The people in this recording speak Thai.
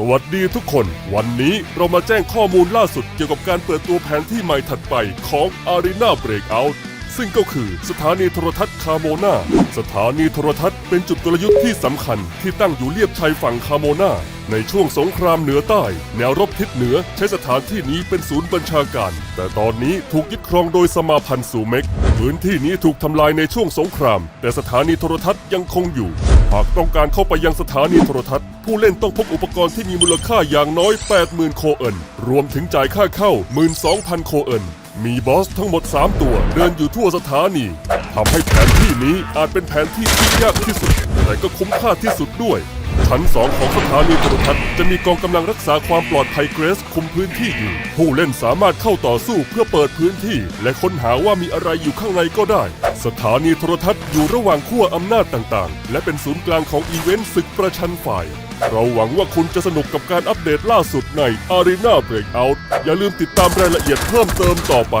สวัสดีทุกคน วันนี้เรามาแจ้งข้อมูลล่าสุดเกี่ยวกับการเปิดตัวแผนที่ใหม่ถัดไปของ Arena Breakout ซึ่งก็คือสถานีโทรทัศน์คาโมนาสถานีโทรทัศน์เป็นจุดกลยุทธ์ที่สำคัญที่ตั้งอยู่เลียบชายฝั่งคาโมนาในช่วงสงครามเหนือใต้ แนวรบทิศเหนือใช้สถานที่นี้เป็นศูนย์บัญชาการ แต่ตอนนี้ถูกยึดครองโดยสมาพันธ์ซูเม็กพื้นที่นี้ถูกทำลายในช่วงสงคราม แต่สถานีโทรทัศน์ยังคงอยู่ หากต้องการเข้าไปยังสถานีโทรทัศน์ ผู้เล่นต้องพกอุปกรณ์ที่มีมูลค่าอย่างน้อย 80,000 โคเอินรวมถึงจ่ายค่าเข้า 12,000 โคเอินมีบอสทั้งหมด 3 ตัว เดินอยู่ทั่วสถานีทำให้แผนที่นี้อาจเป็นแผนที่ที่ยากที่สุด แต่ก็คุ้มค่าที่สุดด้วยชั้น2ของสถานีโทรทัศน์จะมีกองกำลังรักษาความปลอดภัยเกรสคุมพื้นที่อยู่ ผู้เล่นสามารถเข้าต่อสู้เพื่อเปิดพื้นที่ และค้นหาว่ามีอะไรอยู่ข้างในก็ได้ สถานีโทรทัศน์อยู่ระหว่างขั้วอำนาจต่างๆ และเป็นศูนย์กลางของอีเวนต์ศึกประชันฝ่าย เราหวังว่าคุณจะสนุกกับการอัปเดตล่าสุดใน Arena Breakout อย่าลืมติดตามรายละเอียดเพิ่มเติมต่อไป